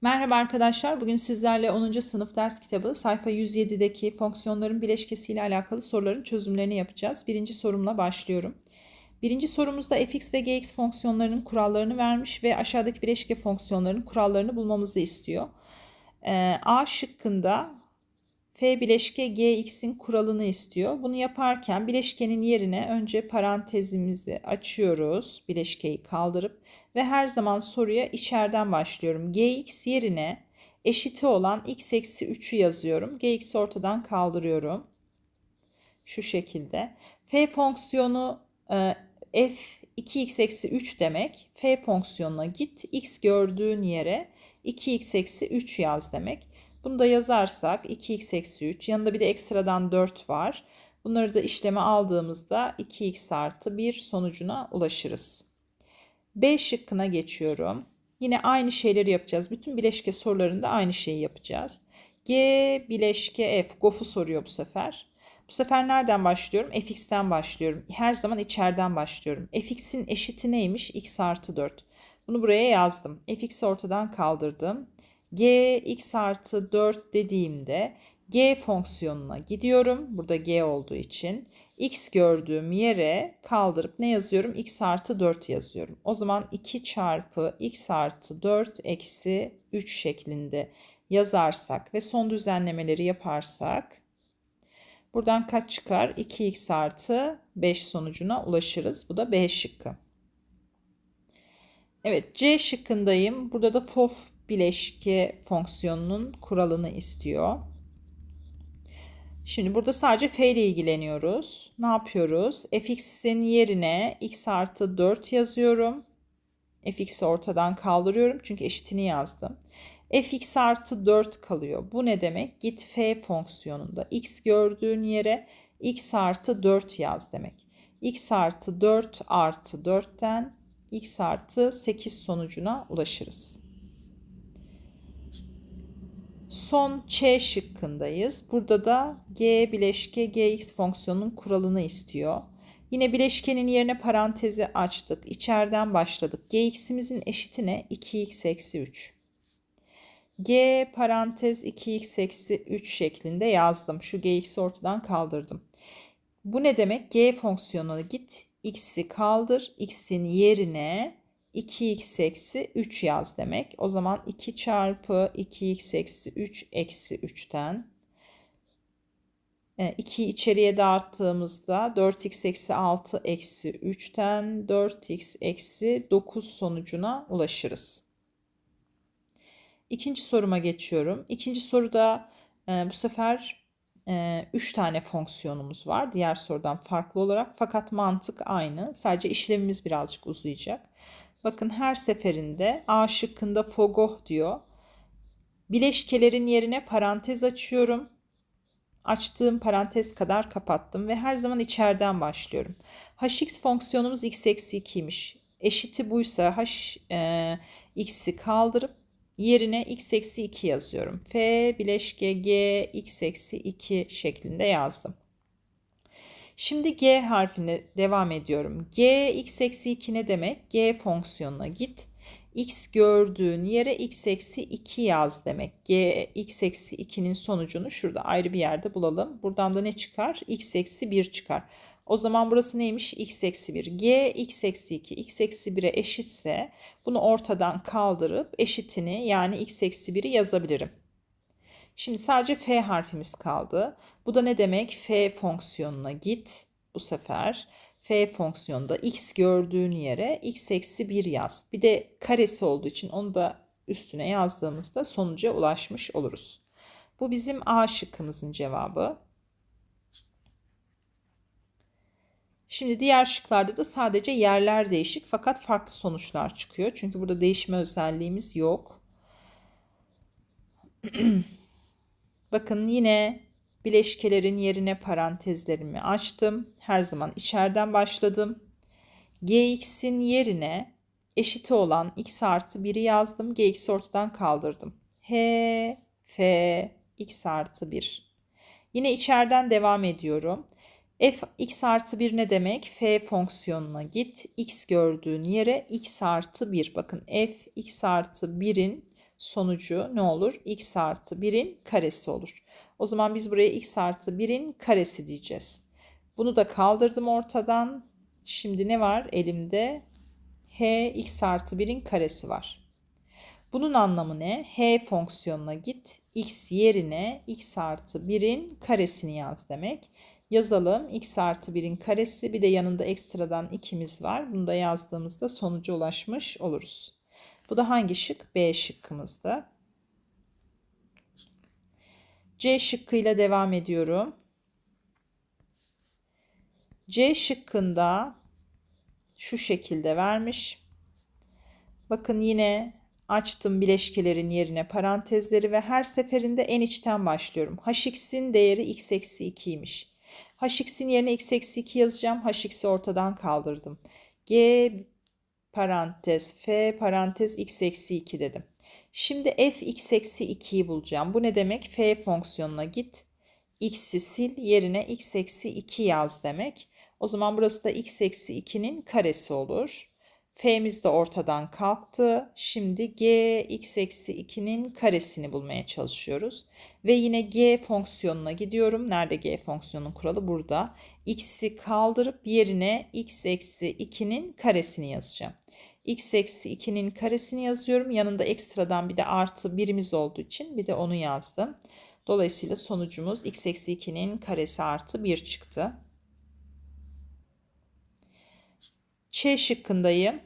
Merhaba arkadaşlar. Bugün sizlerle 10. sınıf ders kitabı sayfa 107'deki fonksiyonların bileşkesiyle alakalı soruların çözümlerini yapacağız. Birinci sorumla başlıyorum. Birinci sorumuzda fx ve gx fonksiyonlarının kurallarını vermiş ve aşağıdaki bileşke fonksiyonlarının kurallarını bulmamızı istiyor. Ee, A şıkkında f bileşke gx'in kuralını istiyor. Bunu yaparken bileşkenin yerine önce parantezimizi açıyoruz. Bileşkeyi kaldırıp ve her zaman soruya içeriden başlıyorum. gx yerine eşiti olan x eksi 3'ü yazıyorum. gx'i ortadan kaldırıyorum. Şu şekilde. f fonksiyonu e, f 2x eksi 3 demek. f fonksiyonuna git x gördüğün yere 2x eksi 3 yaz demek. Bunu da yazarsak 2x eksi 3 yanında bir de ekstradan 4 var. Bunları da işleme aldığımızda 2x artı 1 sonucuna ulaşırız. B şıkkına geçiyorum. Yine aynı şeyleri yapacağız. Bütün bileşke sorularında aynı şeyi yapacağız. G bileşke F. GOF'u soruyor bu sefer. Bu sefer nereden başlıyorum? fx'ten başlıyorum. Her zaman içeriden başlıyorum. fx'in eşiti neymiş? x artı 4. Bunu buraya yazdım. fx'i ortadan kaldırdım g x artı 4 dediğimde g fonksiyonuna gidiyorum. Burada g olduğu için x gördüğüm yere kaldırıp ne yazıyorum? x artı 4 yazıyorum. O zaman 2 çarpı x artı 4 eksi 3 şeklinde yazarsak ve son düzenlemeleri yaparsak buradan kaç çıkar? 2x artı 5 sonucuna ulaşırız. Bu da B şıkkı. Evet C şıkkındayım. Burada da fof bileşke fonksiyonunun kuralını istiyor. Şimdi burada sadece f ile ilgileniyoruz. Ne yapıyoruz? fx'in yerine x artı 4 yazıyorum. fx'i ortadan kaldırıyorum çünkü eşitini yazdım. fx artı 4 kalıyor. Bu ne demek? Git f fonksiyonunda x gördüğün yere x artı 4 yaz demek. x artı 4 artı 4'ten x artı 8 sonucuna ulaşırız. Son Ç şıkkındayız. Burada da G bileşke Gx fonksiyonunun kuralını istiyor. Yine bileşkenin yerine parantezi açtık. İçeriden başladık. Gx'imizin eşiti ne? 2x eksi 3. G parantez 2x eksi 3 şeklinde yazdım. Şu Gx'i ortadan kaldırdım. Bu ne demek? G fonksiyonuna git. X'i kaldır. X'in yerine 2x eksi 3 yaz demek. O zaman 2 çarpı 2x eksi 3 eksi 3'ten 2 e, içeriye dağıttığımızda 4x eksi 6 eksi 3'ten 4x eksi 9 sonucuna ulaşırız. İkinci soruma geçiyorum. İkinci soruda e, bu sefer 3 e, tane fonksiyonumuz var. Diğer sorudan farklı olarak fakat mantık aynı. Sadece işlemimiz birazcık uzayacak. Bakın her seferinde A şıkkında fogoh diyor. Bileşkelerin yerine parantez açıyorum. Açtığım parantez kadar kapattım ve her zaman içeriden başlıyorum. hx fonksiyonumuz x eksi 2'ymiş. Eşiti buysa h e, x'i kaldırıp yerine x eksi 2 yazıyorum. f bileşke g x eksi 2 şeklinde yazdım. Şimdi G harfine devam ediyorum. G x eksi 2 ne demek? G fonksiyonuna git. X gördüğün yere x eksi 2 yaz demek. G x eksi 2'nin sonucunu şurada ayrı bir yerde bulalım. Buradan da ne çıkar? x eksi 1 çıkar. O zaman burası neymiş? x eksi 1. G x eksi 2 x eksi 1'e eşitse bunu ortadan kaldırıp eşitini yani x eksi 1'i yazabilirim. Şimdi sadece f harfimiz kaldı. Bu da ne demek? f fonksiyonuna git. Bu sefer f fonksiyonunda x gördüğün yere x eksi 1 yaz. Bir de karesi olduğu için onu da üstüne yazdığımızda sonuca ulaşmış oluruz. Bu bizim A şıkkımızın cevabı. Şimdi diğer şıklarda da sadece yerler değişik fakat farklı sonuçlar çıkıyor. Çünkü burada değişme özelliğimiz yok. Bakın yine bileşkelerin yerine parantezlerimi açtım. Her zaman içeriden başladım. Gx'in yerine eşiti olan x artı 1'i yazdım. Gx'i ortadan kaldırdım. H, F, x artı 1. Yine içeriden devam ediyorum. f x artı 1 ne demek? f fonksiyonuna git. x gördüğün yere x artı 1. Bakın f x artı 1'in sonucu ne olur? x artı 1'in karesi olur. O zaman biz buraya x artı 1'in karesi diyeceğiz. Bunu da kaldırdım ortadan. Şimdi ne var elimde? h x artı 1'in karesi var. Bunun anlamı ne? h fonksiyonuna git. x yerine x artı 1'in karesini yaz demek. Yazalım. x artı 1'in karesi bir de yanında ekstradan 2'miz var. Bunu da yazdığımızda sonuca ulaşmış oluruz. Bu da hangi şık? B şıkkımızda. C şıkkıyla devam ediyorum. C şıkkında şu şekilde vermiş. Bakın yine açtım bileşkelerin yerine parantezleri ve her seferinde en içten başlıyorum. Hx'in değeri x eksi 2'ymiş. Hx'in yerine x eksi 2 yazacağım. Hx'i ortadan kaldırdım. G parantez f parantez x eksi 2 dedim. Şimdi f x eksi 2'yi bulacağım. Bu ne demek? f fonksiyonuna git. x'i sil yerine x eksi 2 yaz demek. O zaman burası da x eksi 2'nin karesi olur. F'miz de ortadan kalktı. Şimdi g x eksi 2'nin karesini bulmaya çalışıyoruz. Ve yine g fonksiyonuna gidiyorum. Nerede g fonksiyonun kuralı? Burada. x'i kaldırıp yerine x eksi 2'nin karesini yazacağım. X eksi 2'nin karesini yazıyorum. Yanında ekstradan bir de artı birimiz olduğu için bir de onu yazdım. Dolayısıyla sonucumuz x eksi 2'nin karesi artı 1 çıktı. Ç şıkkındayım.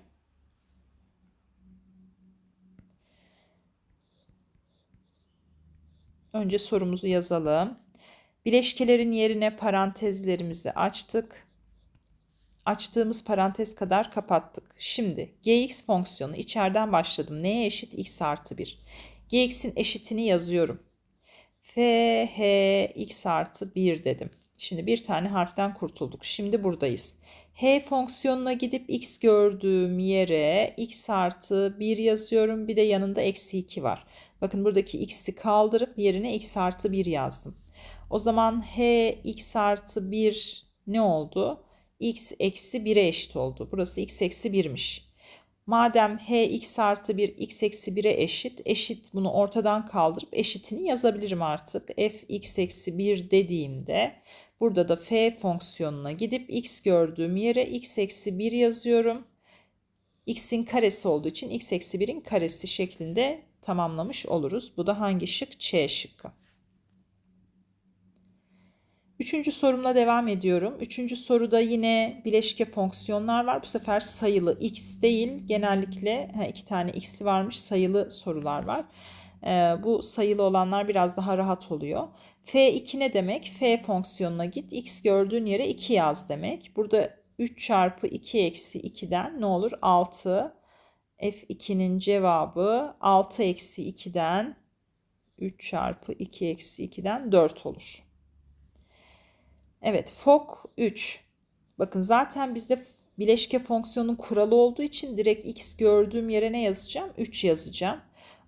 Önce sorumuzu yazalım. Bileşkelerin yerine parantezlerimizi açtık. Açtığımız parantez kadar kapattık. Şimdi gx fonksiyonu içeriden başladım. Neye eşit? x artı 1. gx'in eşitini yazıyorum. f h x artı 1 dedim. Şimdi bir tane harften kurtulduk. Şimdi buradayız. H fonksiyonuna gidip x gördüğüm yere x artı 1 yazıyorum. Bir de yanında eksi 2 var. Bakın buradaki x'i kaldırıp yerine x artı 1 yazdım. O zaman h x artı 1 ne oldu? X eksi 1'e eşit oldu. Burası x eksi 1'miş. Madem h x artı 1 x eksi 1'e eşit, eşit bunu ortadan kaldırıp eşitini yazabilirim artık. f x eksi 1 dediğimde burada da f fonksiyonuna gidip x gördüğüm yere x eksi 1 yazıyorum. x'in karesi olduğu için x eksi 1'in karesi şeklinde tamamlamış oluruz. Bu da hangi şık? Ç şıkkı. Üçüncü sorumla devam ediyorum. Üçüncü soruda yine bileşke fonksiyonlar var. Bu sefer sayılı x değil. Genellikle iki tane x'li varmış sayılı sorular var. Ee, bu sayılı olanlar biraz daha rahat oluyor. F2 ne demek? F fonksiyonuna git. X gördüğün yere 2 yaz demek. Burada 3 çarpı 2 eksi 2'den ne olur? 6. F2'nin cevabı 6 eksi 2'den 3 çarpı 2 eksi 2'den 4 olur. Evet fok 3. Bakın zaten bizde bileşke fonksiyonun kuralı olduğu için direkt x gördüğüm yere ne yazacağım? 3 yazacağım.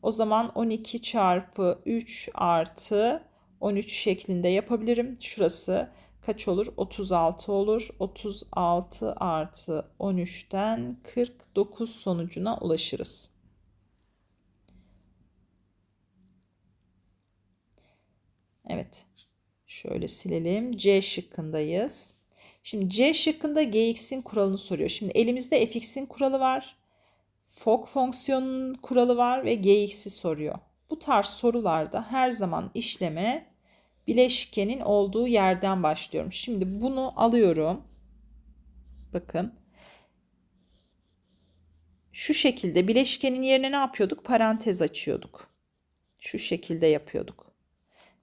O zaman 12 çarpı 3 artı 13 şeklinde yapabilirim. Şurası kaç olur? 36 olur. 36 artı 13'ten 49 sonucuna ulaşırız. Evet. Şöyle silelim. C şıkkındayız. Şimdi C şıkkında gx'in kuralını soruyor. Şimdi elimizde fx'in kuralı var. Fok fonksiyonunun kuralı var ve gx'i soruyor. Bu tarz sorularda her zaman işleme bileşkenin olduğu yerden başlıyorum. Şimdi bunu alıyorum. Bakın. Şu şekilde bileşkenin yerine ne yapıyorduk? Parantez açıyorduk. Şu şekilde yapıyorduk.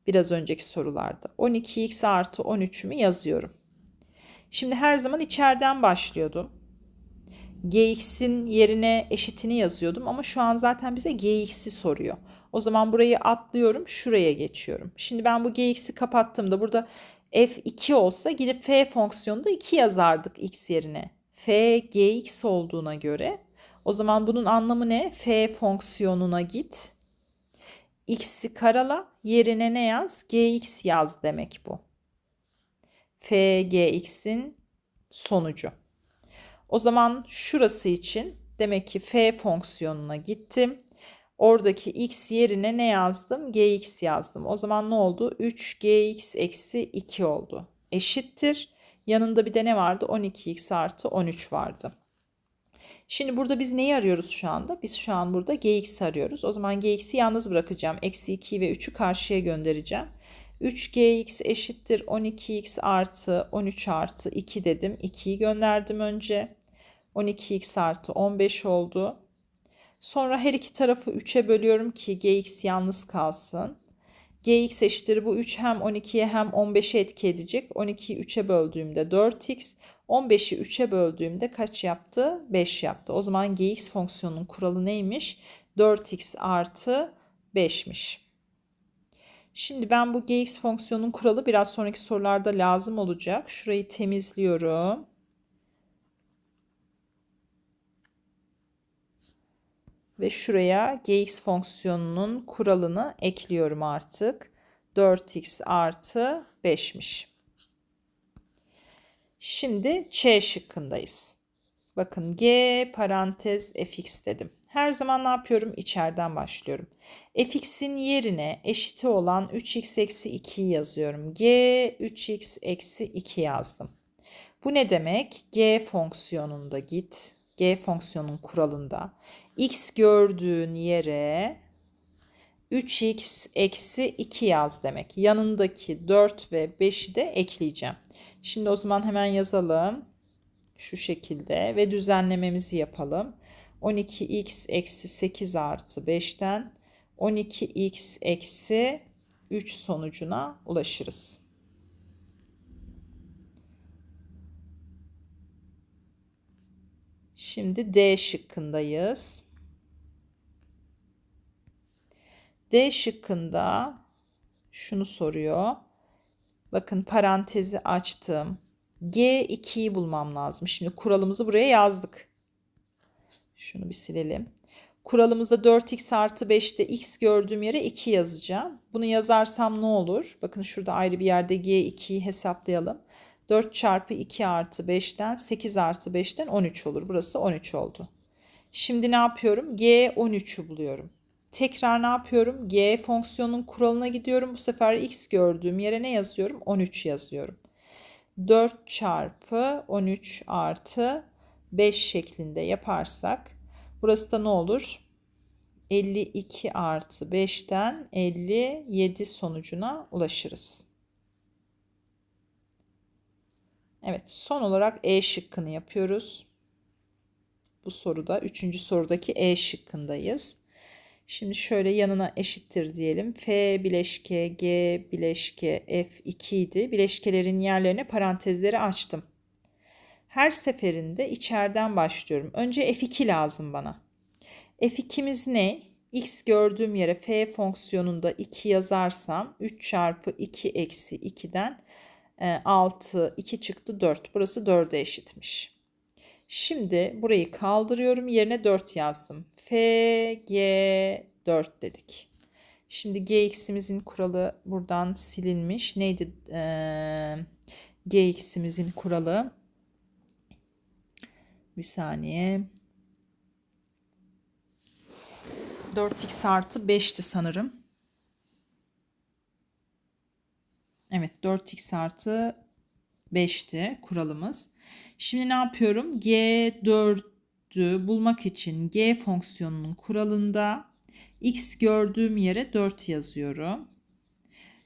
Biraz önceki sorularda. 12x artı 13'ümü yazıyorum. Şimdi her zaman içeriden başlıyordum. gx'in yerine eşitini yazıyordum ama şu an zaten bize gx'i soruyor. O zaman burayı atlıyorum. Şuraya geçiyorum. Şimdi ben bu gx'i kapattığımda burada f2 olsa gidip f fonksiyonunda 2 yazardık x yerine. f gx olduğuna göre o zaman bunun anlamı ne? f fonksiyonuna git. X'i karala yerine ne yaz? gx yaz demek bu. f gx'in sonucu. O zaman şurası için demek ki f fonksiyonuna gittim. Oradaki x yerine ne yazdım? gx yazdım. O zaman ne oldu? 3gx eksi 2 oldu. Eşittir. Yanında bir de ne vardı? 12x artı 13 vardı. Şimdi burada biz neyi arıyoruz şu anda? Biz şu an burada gx arıyoruz. O zaman gx'i yalnız bırakacağım. Eksi 2 ve 3'ü karşıya göndereceğim. 3gx eşittir 12x artı 13 artı 2 dedim. 2'yi gönderdim önce. 12x artı 15 oldu. Sonra her iki tarafı 3'e bölüyorum ki gx yalnız kalsın. gx eşittir bu 3 hem 12'ye hem 15'e etki edecek. 12'yi 3'e böldüğümde 4x. 15'i 3'e böldüğümde kaç yaptı? 5 yaptı. O zaman gx fonksiyonunun kuralı neymiş? 4x artı 5'miş. Şimdi ben bu gx fonksiyonunun kuralı biraz sonraki sorularda lazım olacak. Şurayı temizliyorum. Ve şuraya gx fonksiyonunun kuralını ekliyorum artık. 4x artı 5'miş. Şimdi Ç şıkkındayız. Bakın G parantez fx dedim. Her zaman ne yapıyorum? İçeriden başlıyorum. fx'in yerine eşiti olan 3x eksi 2'yi yazıyorum. G 3x eksi 2 yazdım. Bu ne demek? G fonksiyonunda git. G fonksiyonun kuralında x gördüğün yere 3x eksi 2 yaz demek. Yanındaki 4 ve 5'i de ekleyeceğim. Şimdi o zaman hemen yazalım. Şu şekilde ve düzenlememizi yapalım. 12x eksi 8 artı 5'ten 12x eksi 3 sonucuna ulaşırız. Şimdi D şıkkındayız. D şıkkında şunu soruyor. Bakın parantezi açtım. G2'yi bulmam lazım. Şimdi kuralımızı buraya yazdık. Şunu bir silelim. Kuralımızda 4x artı 5'te x gördüğüm yere 2 yazacağım. Bunu yazarsam ne olur? Bakın şurada ayrı bir yerde G2'yi hesaplayalım. 4 çarpı 2 artı 5'ten 8 artı 5'ten 13 olur. Burası 13 oldu. Şimdi ne yapıyorum? G13'ü buluyorum. Tekrar ne yapıyorum? G fonksiyonun kuralına gidiyorum. Bu sefer x gördüğüm yere ne yazıyorum? 13 yazıyorum. 4 çarpı 13 artı 5 şeklinde yaparsak burası da ne olur? 52 artı 5'ten 57 sonucuna ulaşırız. Evet son olarak E şıkkını yapıyoruz. Bu soruda üçüncü sorudaki E şıkkındayız. Şimdi şöyle yanına eşittir diyelim. F bileşke G bileşke F2 idi. Bileşkelerin yerlerine parantezleri açtım. Her seferinde içeriden başlıyorum. Önce F2 lazım bana. F2'miz ne? X gördüğüm yere F fonksiyonunda 2 yazarsam 3 çarpı 2 eksi 2'den 6, 2 çıktı 4. Burası 4'e eşitmiş. Şimdi burayı kaldırıyorum. Yerine 4 yazdım. F, G, 4 dedik. Şimdi gx'imizin kuralı buradan silinmiş. Neydi ee, gx'imizin kuralı? Bir saniye. 4x artı 5'ti sanırım. Evet 4x artı 5'ti kuralımız. Şimdi ne yapıyorum? G4'ü bulmak için G fonksiyonunun kuralında x gördüğüm yere 4 yazıyorum.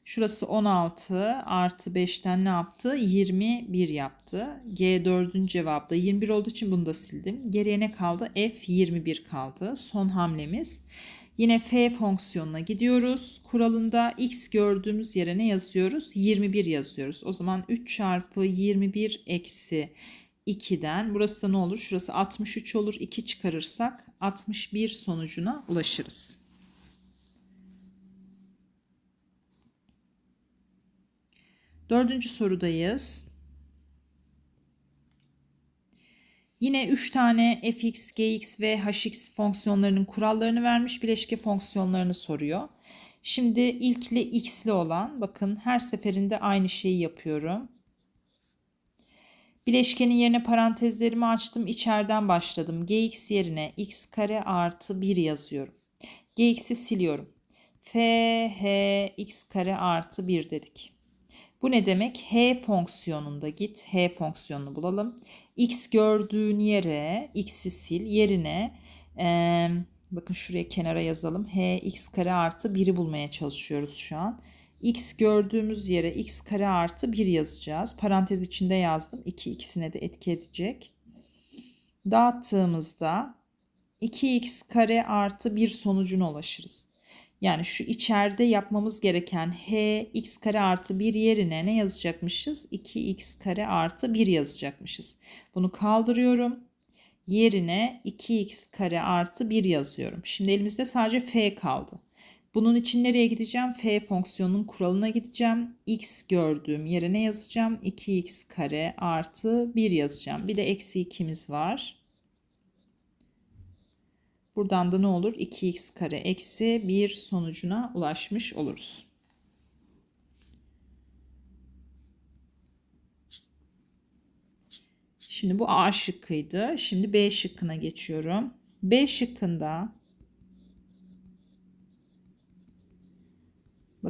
Şurası 16 artı 5'ten ne yaptı? 21 yaptı. G4'ün cevabı da 21 olduğu için bunu da sildim. Geriye ne kaldı? F 21 kaldı. Son hamlemiz. Yine f fonksiyonuna gidiyoruz. Kuralında x gördüğümüz yere ne yazıyoruz? 21 yazıyoruz. O zaman 3 çarpı 21 eksi 2'den burası da ne olur? Şurası 63 olur. 2 çıkarırsak 61 sonucuna ulaşırız. Dördüncü sorudayız. Yine 3 tane fx, gx ve hx fonksiyonlarının kurallarını vermiş bileşke fonksiyonlarını soruyor. Şimdi ilkli x'li olan bakın her seferinde aynı şeyi yapıyorum. Bileşkenin yerine parantezlerimi açtım. içeriden başladım. gx yerine x kare artı 1 yazıyorum. Gx'i siliyorum. f h x kare artı 1 dedik. Bu ne demek? h fonksiyonunda git. h fonksiyonunu bulalım. x gördüğün yere x'i sil. Yerine e, bakın şuraya kenara yazalım. h x kare artı 1'i bulmaya çalışıyoruz şu an. x gördüğümüz yere x kare artı 1 yazacağız. Parantez içinde yazdım. 2 ikisine de etki edecek. Dağıttığımızda 2x kare artı 1 sonucuna ulaşırız. Yani şu içeride yapmamız gereken h x kare artı 1 yerine ne yazacakmışız? 2x kare artı 1 yazacakmışız. Bunu kaldırıyorum. Yerine 2x kare artı 1 yazıyorum. Şimdi elimizde sadece f kaldı. Bunun için nereye gideceğim? F fonksiyonunun kuralına gideceğim. X gördüğüm yere ne yazacağım? 2x kare artı 1 yazacağım. Bir de eksi 2'miz var. Buradan da ne olur? 2x kare eksi 1 sonucuna ulaşmış oluruz. Şimdi bu A şıkkıydı. Şimdi B şıkkına geçiyorum. B şıkkında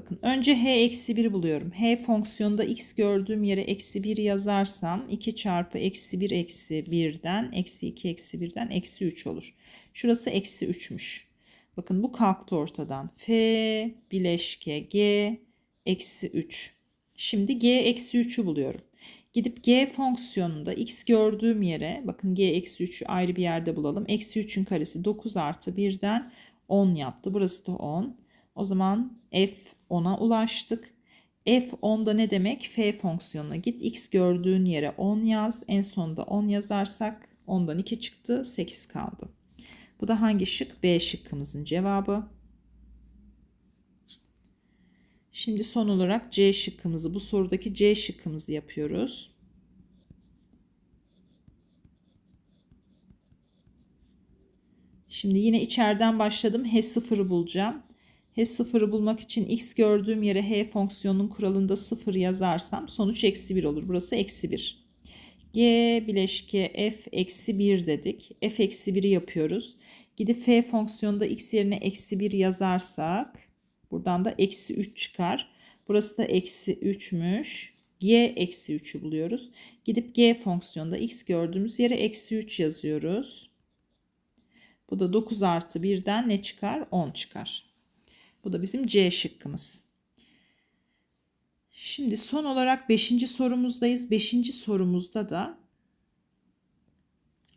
Bakın önce h eksi 1 buluyorum. h fonksiyonunda x gördüğüm yere eksi 1 yazarsam 2 çarpı eksi 1 eksi 1'den eksi 2 eksi 1'den eksi 3 olur. Şurası eksi 3'müş. Bakın bu kalktı ortadan. f bileşke g eksi 3. Şimdi g eksi 3'ü buluyorum. Gidip g fonksiyonunda x gördüğüm yere bakın g eksi 3'ü ayrı bir yerde bulalım. Eksi 3'ün karesi 9 artı 1'den 10 yaptı. Burası da 10. O zaman f 10'a ulaştık. f 10'da ne demek? f fonksiyonuna git. x gördüğün yere 10 yaz. En sonunda 10 yazarsak 10'dan 2 çıktı. 8 kaldı. Bu da hangi şık? B şıkkımızın cevabı. Şimdi son olarak C şıkkımızı bu sorudaki C şıkkımızı yapıyoruz. Şimdi yine içeriden başladım. H0'ı bulacağım. H0'ı bulmak için x gördüğüm yere h fonksiyonunun kuralında 0 yazarsam sonuç eksi 1 olur. Burası eksi 1. G bileşke f eksi 1 dedik. f eksi 1'i yapıyoruz. Gidip f fonksiyonunda x yerine eksi 1 yazarsak buradan da eksi 3 çıkar. Burası da eksi 3'müş. G eksi 3'ü buluyoruz. Gidip g fonksiyonunda x gördüğümüz yere eksi 3 yazıyoruz. Bu da 9 artı 1'den ne çıkar? 10 çıkar. Bu da bizim C şıkkımız. Şimdi son olarak 5. sorumuzdayız. 5. sorumuzda da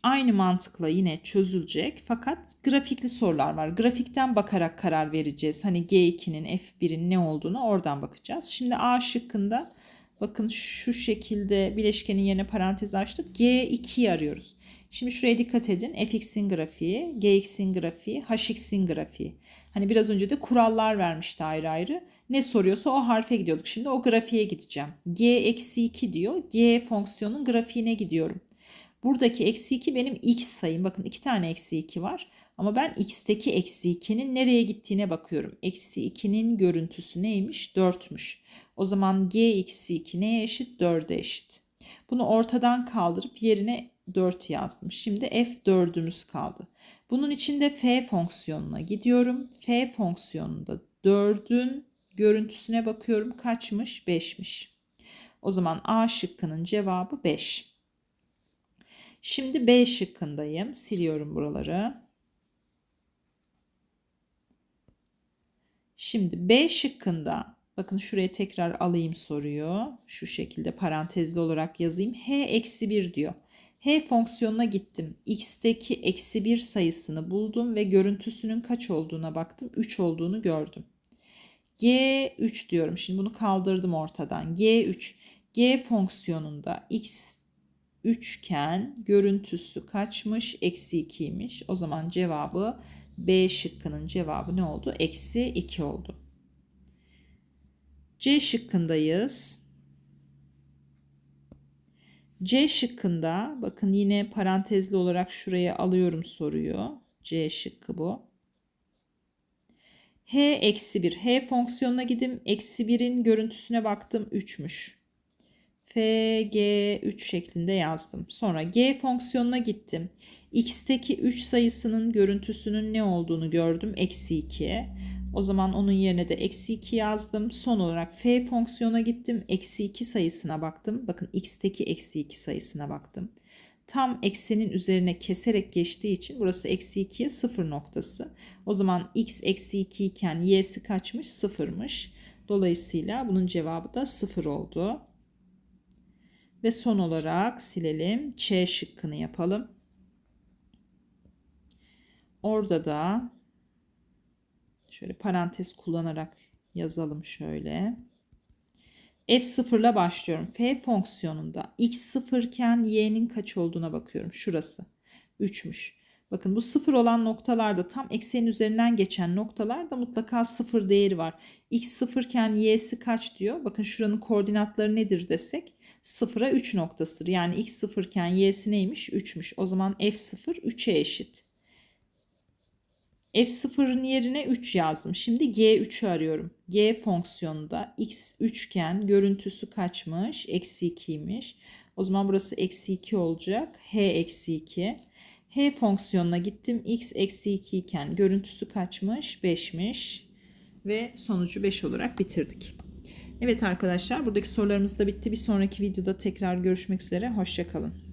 aynı mantıkla yine çözülecek fakat grafikli sorular var. Grafikten bakarak karar vereceğiz. Hani G2'nin F1'in ne olduğunu oradan bakacağız. Şimdi A şıkkında bakın şu şekilde bileşkenin yerine parantez açtık. G2'yi arıyoruz. Şimdi şuraya dikkat edin. fx'in grafiği, gx'in grafiği, hx'in grafiği. Hani biraz önce de kurallar vermişti ayrı ayrı. Ne soruyorsa o harfe gidiyorduk. Şimdi o grafiğe gideceğim. g eksi 2 diyor. g fonksiyonun grafiğine gidiyorum. Buradaki eksi 2 benim x sayım. Bakın iki tane eksi 2 var. Ama ben x'teki eksi 2'nin nereye gittiğine bakıyorum. Eksi 2'nin görüntüsü neymiş? 4'müş. O zaman g eksi 2 neye eşit? 4'e eşit. Bunu ortadan kaldırıp yerine 4 yazdım. Şimdi f4'ümüz kaldı. Bunun için de f fonksiyonuna gidiyorum. f fonksiyonunda 4'ün görüntüsüne bakıyorum. Kaçmış? 5'miş. O zaman A şıkkının cevabı 5. Şimdi B şıkkındayım. Siliyorum buraları. Şimdi B şıkkında bakın şuraya tekrar alayım soruyu. Şu şekilde parantezli olarak yazayım. H eksi 1 diyor h fonksiyonuna gittim. x'teki eksi 1 sayısını buldum ve görüntüsünün kaç olduğuna baktım. 3 olduğunu gördüm. g3 diyorum. Şimdi bunu kaldırdım ortadan. g3. g fonksiyonunda x 3 iken görüntüsü kaçmış? Eksi 2'ymiş. O zaman cevabı B şıkkının cevabı ne oldu? Eksi 2 oldu. C şıkkındayız. C şıkkında bakın yine parantezli olarak şuraya alıyorum soruyu. C şıkkı bu. H eksi 1. H fonksiyonuna gidim. Eksi 1'in görüntüsüne baktım 3'müş. F FG3 şeklinde yazdım. Sonra G fonksiyonuna gittim. X'teki 3 sayısının görüntüsünün ne olduğunu gördüm. Eksi 2. O zaman onun yerine de eksi 2 yazdım. Son olarak F fonksiyona gittim. Eksi 2 sayısına baktım. Bakın X'teki eksi 2 sayısına baktım. Tam eksenin üzerine keserek geçtiği için burası eksi 2'ye 0 noktası. O zaman X eksi 2 iken Y'si kaçmış? 0'mış. Dolayısıyla bunun cevabı da 0 oldu. Ve son olarak silelim. Ç şıkkını yapalım. Orada da şöyle parantez kullanarak yazalım şöyle. F0 ile başlıyorum. F fonksiyonunda x 0 iken y'nin kaç olduğuna bakıyorum. Şurası 3'müş. Bakın bu sıfır olan noktalarda tam eksenin üzerinden geçen noktalarda mutlaka sıfır değeri var. X sıfırken y'si kaç diyor. Bakın şuranın koordinatları nedir desek sıfıra 3 noktasıdır. Yani x sıfırken y'si neymiş? 3'müş. O zaman f0 3'e eşit. F0'ın yerine 3 yazdım. Şimdi G3'ü arıyorum. G fonksiyonunda x 3 iken görüntüsü kaçmış? Eksi 2'ymiş. O zaman burası eksi 2 olacak. H eksi 2. H fonksiyonuna gittim. X eksi 2 iken görüntüsü kaçmış? 5'miş. Ve sonucu 5 olarak bitirdik. Evet arkadaşlar buradaki sorularımız da bitti. Bir sonraki videoda tekrar görüşmek üzere. Hoşçakalın.